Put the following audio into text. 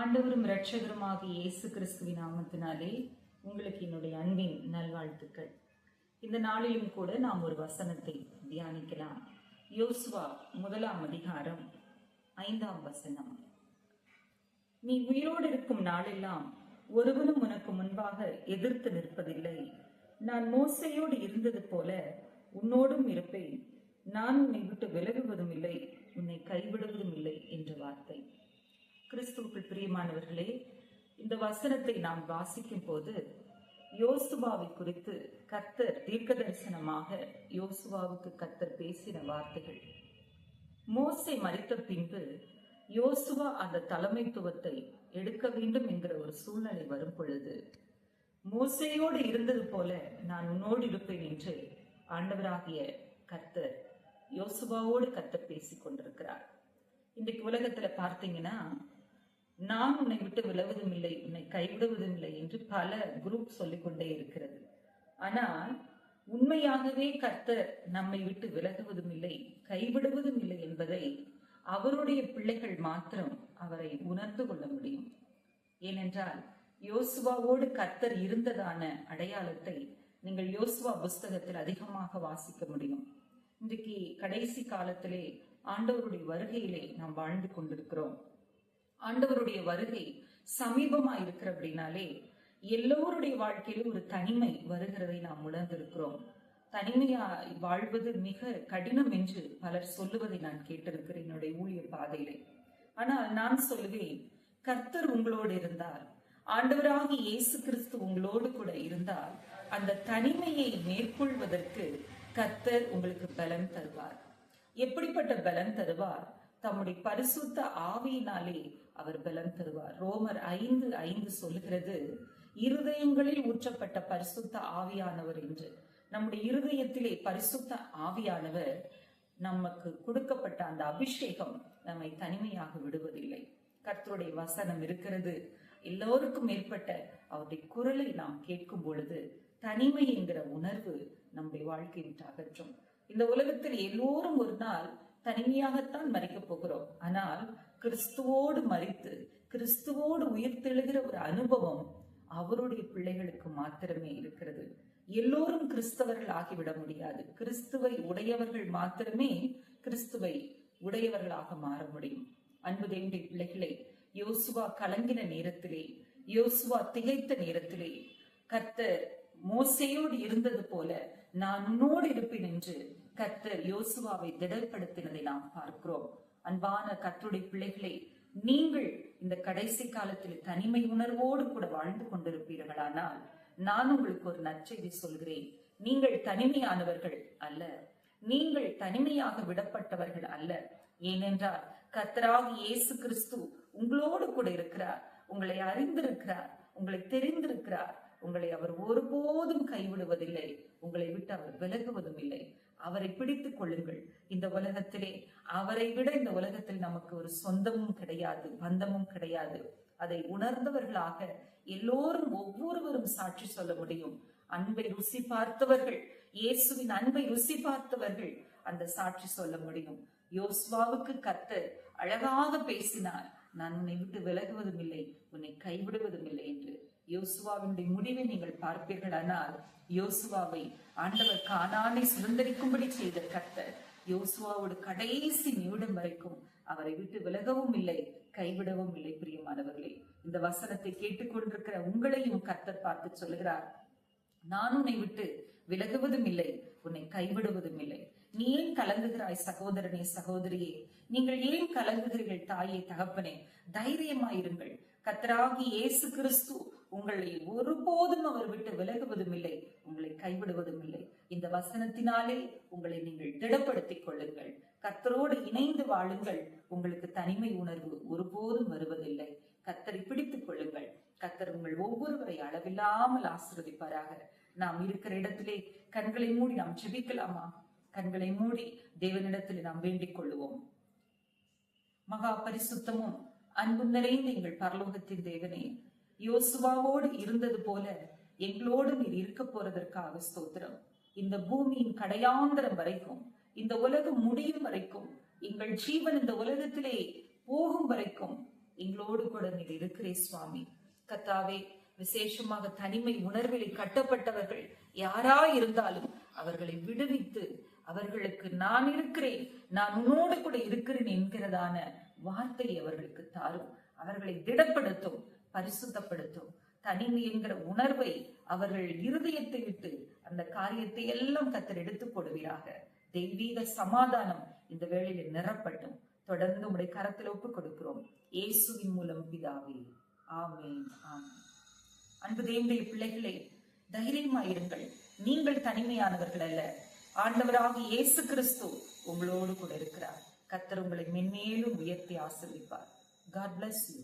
ஆண்டவரும் இரட்சகருமாகிய இயேசு கிறிஸ்துவின் நாமத்தினாலே உங்களுக்கு என்னுடைய அன்பின் நல்வாழ்த்துக்கள். இந்த நாளிலும் கூட நாம் ஒரு வசனத்தை தியானிக்கலாம். யோசுவா முதலாம் அதிகாரம் ஐந்தாம் வசனம். நீ உயிரோடு இருக்கும் நாளெல்லாம் ஒருவனும் உனக்கு முன்பாக எதிர்த்து நிற்பதில்லை. நான் மோசையோடு இருந்தது போல உன்னோடும் இருப்பேன். நான் உன்னை விட்டு விலகுவதும் இல்லை உன்னை கைவிடுவதும் இல்லை என்ற வார்த்தை. கிறிஸ்துவுக்குள் பிரியமானவர்களே இந்த வசனத்தை நாம் வாசிக்கும் போது யோசுவாவை குறித்து கர்த்தர் தீர்க்க தரிசனமாக யோசுவாவுக்கு கர்த்தர் பேசின வார்த்தைகள். மோசை மறித்த பின்பு யோசுவா அந்த தலைமைத்துவத்தை எடுக்க வேண்டும் என்கிற ஒரு சூழ்நிலை வரும் பொழுது மோசையோடு இருந்தது போல நான் உன்னோடு இருப்பேன் என்று ஆண்டவராகிய கர்த்தர் யோசுவாவோடு கர்த்தர் பேசிக் கொண்டிருக்கிறார் இன்றைக்கு உலகத்துல பார்த்தீங்கன்னா நான் உன்னை விட்டு விலவதும் இல்லை உன்னை கைவிடுவதும் இல்லை என்று பல குரூப் சொல்லிக்கொண்டே இருக்கிறது. ஆனால் உண்மையாகவே கர்த்தர் நம்மை விட்டு விலகுவதும் இல்லை கைவிடுவதும் இல்லை என்பதை அவருடைய பிள்ளைகள் மாத்திரம் அவரை உணர்ந்து கொள்ள முடியும். ஏனென்றால் யோசுவாவோடு கர்த்தர் இருந்ததான அடையாளத்தை நீங்கள் யோசுவா புஸ்தகத்தில் அதிகமாக வாசிக்க முடியும். இன்றைக்கு கடைசி காலத்திலே ஆண்டவருடைய வருகையிலே நாம் வாழ்ந்து கொண்டிருக்கிறோம். ஆண்டவருடைய வருகை சமீபமா இருக்கிற அப்படின்னாலே எல்லோருடைய வாழ்க்கையிலும் ஒரு தனிமை வருகிறதை நாம் உணர்ந்திருக்கிறோம். தனிமையா வாழ்வது மிக கடினம் என்று பலர் சொல்லுவதை நான் கேட்டிருக்கிறேன் என்னுடைய ஊழிய பாதையிலே. ஆனால் நான் சொல்லுவேன் கர்த்தர் உங்களோடு இருந்தால் ஆண்டவராகி இயேசு கிறிஸ்து உங்களோடு கூட இருந்தால் அந்த தனிமையை மேற்கொள்வதற்கு கர்த்தர் உங்களுக்கு பலன் தருவார். எப்படிப்பட்ட பலன் தருவார்? தம்முடைய பரிசுத்த ஆவியினாலே அவர் பலன் தருவார். ரோமர் ஐந்து ஐந்து சொல்லுகிறது இருதயங்களில் ஊற்றப்பட்ட பரிசுத்த ஆவியானவர் என்று. நம்முடைய இருதயத்திலே பரிசுத்த ஆவியானவர் நமக்கு கொடுக்கப்பட்ட அந்த அபிஷேகம் நம்மை தனிமையாக விடுவதில்லை. கர்த்தருடைய வசனம் இருக்கிறது. எல்லோருக்கும் மேற்பட்ட அவருடைய குரலை நாம் கேட்கும் பொழுது தனிமை என்கிற உணர்வு நம்முடைய வாழ்க்கையின் விட்டு அகற்றும் இந்த உலகத்தில் எல்லோரும் ஒரு நாள் தனிமையாகத்தான் மறிக்கப் போகிறோம். ஆனால் கிறிஸ்துவோடு மறித்து கிறிஸ்துவோடு உயிர்த்தெழுகிற ஒரு அனுபவம் அவருடைய பிள்ளைகளுக்கு மாத்திரமே இருக்கிறது. எல்லோரும் கிறிஸ்தவர்கள் ஆகிவிட முடியாது. கிறிஸ்துவை உடையவர்கள் மாத்திரமே கிறிஸ்துவை உடையவர்களாக மாற முடியும். அன்பு தேவனுடைய பிள்ளைகளை யோசுவா கலங்கின நேரத்திலே யோசுவா திகைத்த நேரத்திலே கர்த்தர் மோசையோடு இருந்தது போல நான் உன்னோடு இருப்பேன் என்று கர்த்தர் யோசுவாவை திடப்படுத்தினதை நாம் பார்க்கிறோம். அன்பான கர்த்தருடைய பிள்ளைகளே நீங்கள் இந்த கடைசி காலத்தில் தனிமை உணர்வோடு கூட வாழ்ந்து கொண்டிருப்பீர்களானால் நான் உங்களுக்கு ஒரு நற்செய்தி சொல்கிறேன். நீங்கள் தனிமையானவர்கள் அல்ல. நீங்கள் தனிமையாக விடப்பட்டவர்கள் அல்ல. ஏனென்றால் கர்த்தராகி இயேசு கிறிஸ்து உங்களோடு கூட இருக்கிறார். உங்களை அறிந்திருக்கிறார். உங்களை தெரிந்திருக்கிறார். உங்களை அவர் ஒருபோதும் கைவிடுவதில்லை. உங்களை விட்டு அவர் விலகுவதும் இல்லை. அவரை பிடித்துக் கொள்ளுங்கள். இந்த உலகத்திலே அவரை விட இந்த உலகத்தில் நமக்கு ஒரு சொந்தமும் கிடையாது பந்தமும் கிடையாது. அதை உணர்ந்தவர்களாக எல்லோரும் ஒவ்வொருவரும் சாட்சி சொல்ல முடியும். அன்பை ருசி பார்த்தவர்கள் இயேசுவின் அன்பை ருசி பார்த்தவர்கள் அந்த சாட்சி சொல்ல முடியும். யோஸ்வாவுக்கு கத்து அழகாக பேசினார் நான் உன்னை விட்டு விலகுவதும் இல்லை உன்னை கைவிடுவதும் இல்லை என்று. யோசுவாவினுடைய முடிவை நீங்கள் பார்ப்பீர்கள். ஆனால் யோசுவாவை ஆண்டவர் காணானை சுதந்திரிக்கும்படி செய்த கர்த்தர் யோசுவாவோட கடைசி நிமிடம் வரைக்கும் அவரை விட்டு விலகவும் இல்லை கைவிடவும் இல்லை பிரியமானவர்களே. இந்த வசனத்தை கேட்டுக்கொண்டிருக்கிற உங்களையும் கர்த்தர் பார்த்து சொல்லுகிறார். நான் உன்னை விட்டு விலகுவதும் இல்லை உன்னை கைவிடுவதும் இல்லை. நீ ஏன் கலங்குகிறாய் சகோதரனே சகோதரியே? நீங்கள் ஏன் கலங்குகிறீர்கள் தாயே தகப்பனே? தைரியமாயிருங்கள். கத்தராகி இயேசு கிறிஸ்து உங்களை ஒருபோதும் அவர் விட்டு விலகுவதும் இல்லை உங்களை கைவிடுவதும் இல்லை இந்த வசனத்தினாலே உங்களை நீங்கள் திடப்படுத்திக் கொள்ளுங்கள். கத்தரோடு இணைந்து வாழுங்கள். உங்களுக்கு தனிமை உணர்வு ஒருபோதும் வருவதில்லை. கத்தரை பிடித்துக் கொள்ளுங்கள். கத்தர் உங்கள் ஒவ்வொருவரை அளவில்லாமல் ஆசிர்வதிப்பாராக. நாம் இருக்கிற இடத்திலே கண்களை மூடி நாம் ஜெபிக்கலாமா? கண்களை மூடி தேவனிடத்தில் நாம் வேண்டிக் கொள்ளுவோம். மகா பரிசுத்தமும் அன்பு நிறைந்த எங்கள் பரலோகத்தின் தேவனே யோசுவாவோடு இருந்தது போல எங்களோடு நீர் இருக்க போறதற்காக ஸ்தோத்திரம். இந்த பூமியின் கடையாந்திரம் வரைக்கும் இந்த உலகம் முடியும் வரைக்கும் எங்கள் ஜீவன் இந்த உலகத்திலே போகும் வரைக்கும் எங்களோடு கூட நீர் இருக்கிறே சுவாமி. கத்தாவே விசேஷமாக தனிமை உணர்வில் கட்டப்பட்டவர்கள் யாரா இருந்தாலும் அவர்களை விடுவித்து அவர்களுக்கு நான் இருக்கிறேன் நான் உன்னோடு கூட இருக்கிறேன் என்கிறதான வார்த்தையை அவர்களுக்கு தாரும். அவர்களை திடப்படுத்தும் பரிசுத்தப்படுத்தும். தனிமை என்கிற உணர்வை அவர்கள் இருதயத்தை விட்டு அந்த காரியத்தை எல்லாம் கத்தர் எடுத்து போடுவீராக தெய்வீக சமாதானம் இந்த வேளையில் நிரப்பட்டும். தொடர்ந்து உடைய கரத்தில் ஒப்பு கொடுக்கிறோம். இயேசுவின் மூலம் பிதாவே. ஆமேன் ஆமேன். அன்பு தேவனுடைய பிள்ளைகளே தைரியமாயிருங்கள். நீங்கள் தனிமையானவர்கள் அல்ல. ஆண்டவராக இயேசு கிறிஸ்து உங்களோடு கூட இருக்கிறார். கத்தர் உங்களை மென்மேலும் உயர்த்தி ஆசிர்விப்பார். God bless you